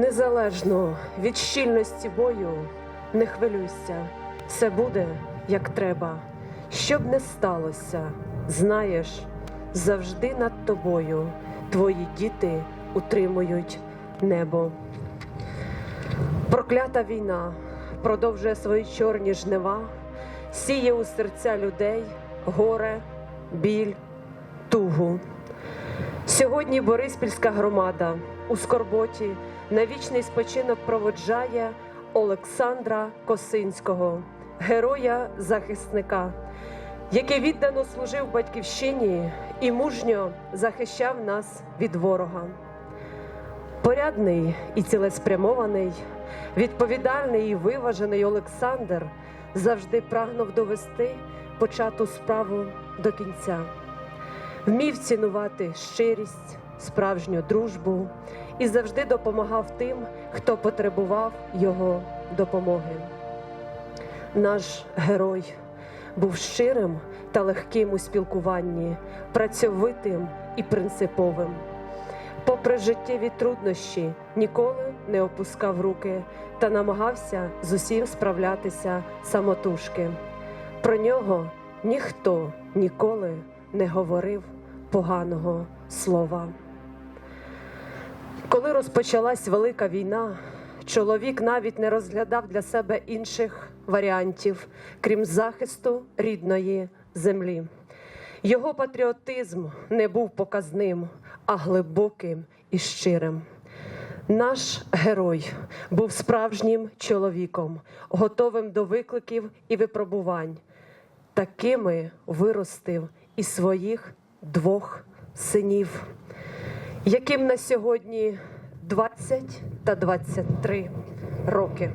Незалежно від щільності бою, не хвилюйся, все буде як треба. Щоб не сталося, знаєш, завжди над тобою твої діти утримують небо. Проклята війна продовжує свої чорні жнива, сіє у серця людей горе, біль, тугу. Сьогодні Бориспільська громада у скорботі на вічний спочинок проводжає Олександра Косинського, героя-захисника, який віддано служив батьківщині і мужньо захищав нас від ворога. Порядний і цілеспрямований, відповідальний і виважений Олександр завжди прагнув довести почату справу до кінця вмів цінувати щирість, справжню дружбу і завжди допомагав тим, хто потребував його допомоги. Наш герой був щирим та легким у спілкуванні, працьовитим і принциповим. Попри життєві труднощі, ніколи не опускав руки та намагався з усім справлятися самотужки. Про нього ніхто ніколи не говорив поганого слова. Розпочалась велика війна, чоловік навіть не розглядав для себе інших варіантів, крім захисту рідної землі. Його патріотизм не був показним, а глибоким і щирим. Наш герой був справжнім чоловіком, готовим до викликів і випробувань. Такими виростив і своїх двох синів, яким на сьогодні 20 та 23 роки.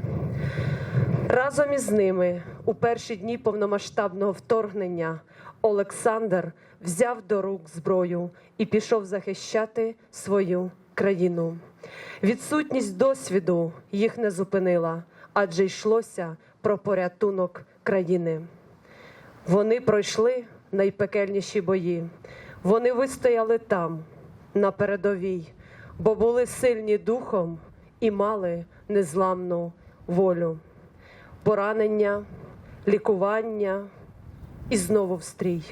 Разом із ними у перші дні повномасштабного вторгнення Олександр взяв до рук зброю і пішов захищати свою країну. Відсутність досвіду їх не зупинила, адже йшлося про порятунок країни. Вони пройшли найпекельніші бої. Вони вистояли там, на передовій, бо були сильні духом і мали незламну волю, поранення, лікування і знову встрій.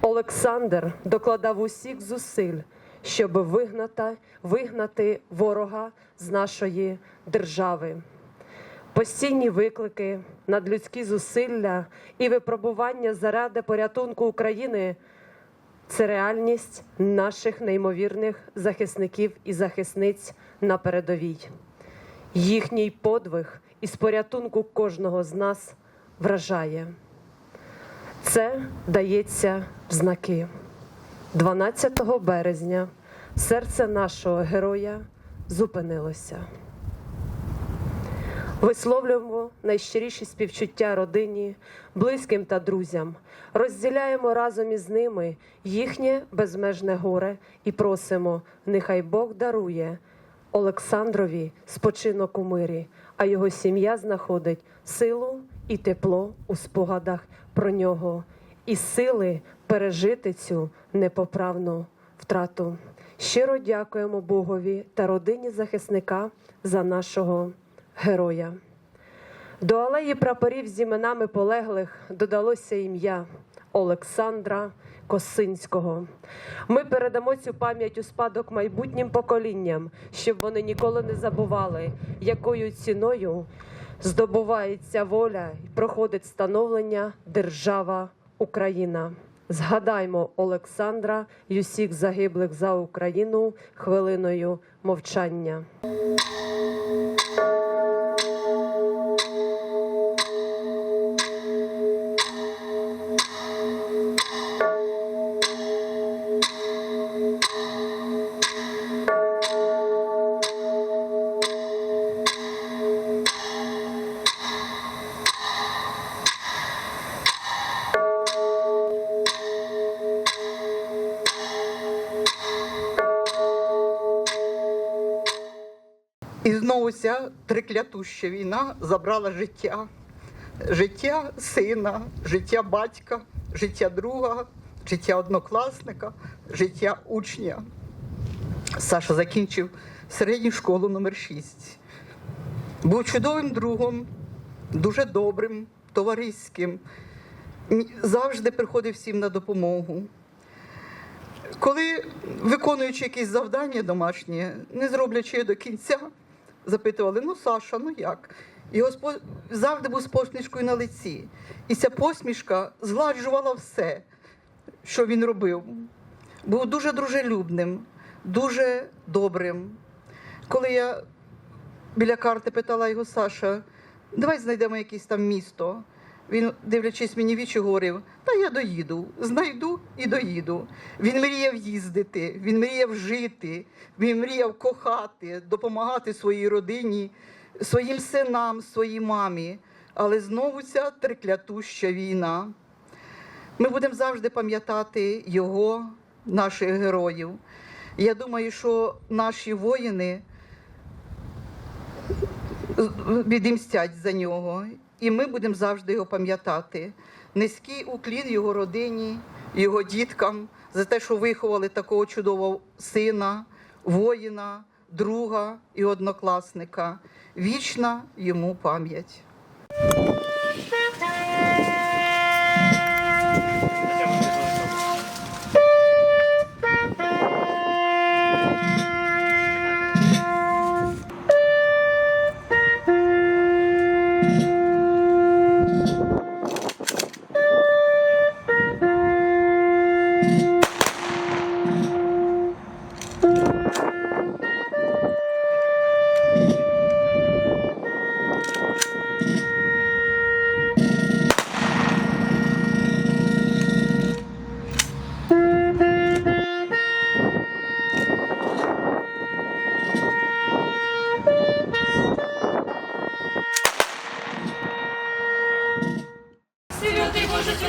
Олександр докладав усіх зусиль, щоб вигнати, вигнати ворога з нашої держави. Постійні виклики, надлюдські зусилля і випробування заради порятунку України це реальність наших неймовірних захисників і захисниць на передовій. Їхній подвиг із порятунку кожного з нас вражає. Це дається в знаки. 12 березня серце нашого героя зупинилося. Висловлюємо найщиріші співчуття родині, близьким та друзям, розділяємо разом із ними їхнє безмежне горе і просимо, нехай Бог дарує Олександрові спочинок у мирі, а його сім'я знаходить силу і тепло у спогадах про нього, і сили пережити цю непоправну втрату. Щиро дякуємо Богові та родині захисника за нашого героя. До алеї прапорів з іменами полеглих додалося ім'я Олександра Косинського. Ми передамо цю пам'ять у спадок майбутнім поколінням, щоб вони ніколи не забували, якою ціною здобувається воля і проходить становлення держава Україна. Згадаймо Олександра і усіх загиблих за Україну хвилиною мовчання. Триклятуща війна забрала життя. Життя сина, життя батька, життя друга, життя однокласника, життя учня. Саша закінчив середню школу номер 6. Був чудовим другом, дуже добрим, товариським. Завжди приходив всім на допомогу. Коли, виконуючи якісь завдання домашні, не зроблячи до кінця, запитували: ну, Саша, ну як? Його спо завжди був з посмішкою на лиці. І ця посмішка згладжувала все, що він робив. Був дуже дружелюбним, дуже добрим. Коли я біля карти питала його Саша, давай знайдемо якесь там місто. Він, дивлячись мені вічі, говорив: Та я доїду, знайду і доїду. Він мріяв їздити, він мріяв жити, він мріяв кохати, допомагати своїй родині, своїм синам, своїй мамі. Але знову ця триклятуща війна. Ми будемо завжди пам'ятати його, наших героїв. Я думаю, що наші воїни відімстять за нього, і ми будемо завжди його пам'ятати. Низький уклін його родині, його діткам за те, що виховали такого чудового сина, воїна, друга і однокласника. Вічна йому пам'ять.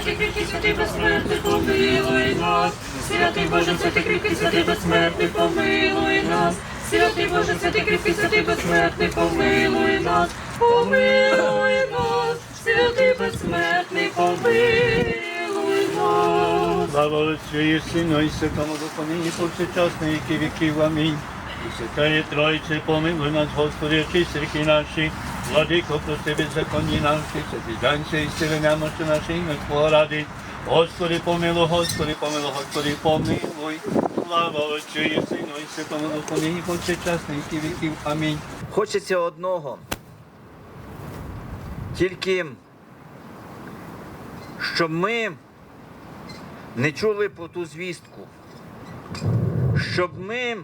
Святий кріпкий, помилуй нас. Святий Боже, святий кріпкий, святий безсмертний, помилуй нас. Святий Боже, святий кріпкий, святий безсмертний, помилуй нас. Помилуй нас. Святий безсмертний, помилуй нас. Слава Отцю і Сину і Святому Духу, нині повсякчас на віки віків. Амінь. І Святає Тройце, помилуй нас, Господи, очисти ріки наші, владико, прости беззаконні наші, святіданця і сили немочі наші, на Твого ради. Господи, помилуй, Господи, помилуй, Господи, помилуй. Слава Отцю і Сину і Святому Духу, нині повсякчас на віки віків. Амінь. Хочеться одного. Тільки щоб ми не чули про ту звістку, щоб ми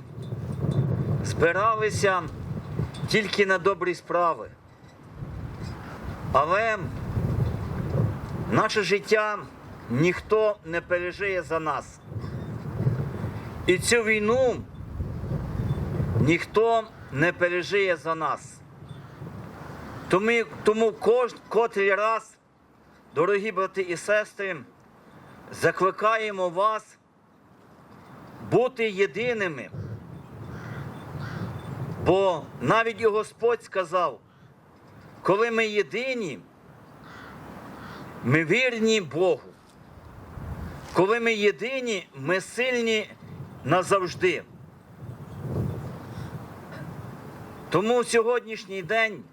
збиралися тільки на добрі справи. Але наше життя ніхто не пережиє за нас. І цю війну ніхто не пережиє за нас. Тому, тому кож, котрий раз, дорогі брати і сестри, закликаємо вас бути єдиними. Бо навіть і Господь сказав, коли ми єдині, ми вірні Богу. Коли ми єдині, ми сильні назавжди. Тому сьогоднішній день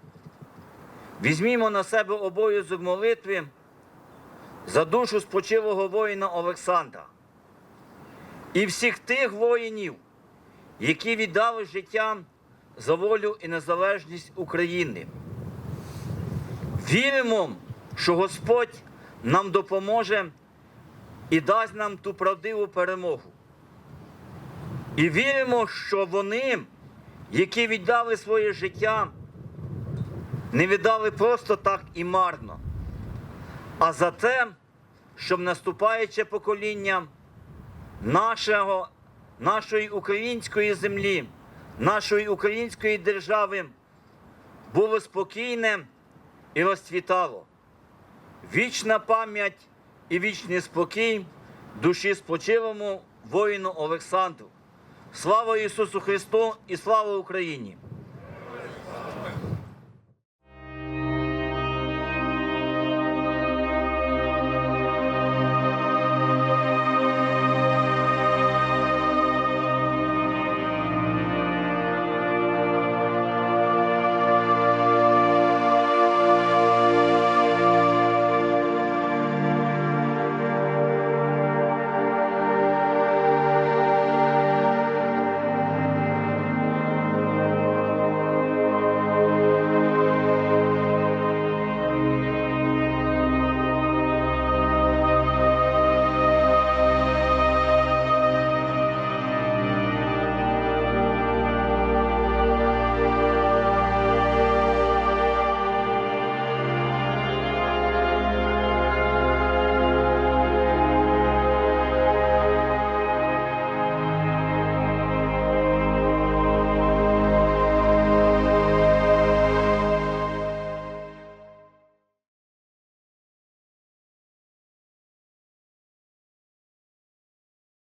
візьмімо на себе обов'язок молитви за душу спочилого воїна Олександра і всіх тих воїнів, які віддали життя за волю і незалежність України. Віримо, що Господь нам допоможе і дасть нам ту правдиву перемогу. І віримо, що вони, які віддали своє життя, не віддали просто так і марно, а за те, щоб наступаюче покоління нашого, нашої української землі, нашої української держави було спокійне і розцвітало. Вічна пам'ять і вічний спокій душі спочилому воїну Олександру. Слава Ісусу Христу і слава Україні!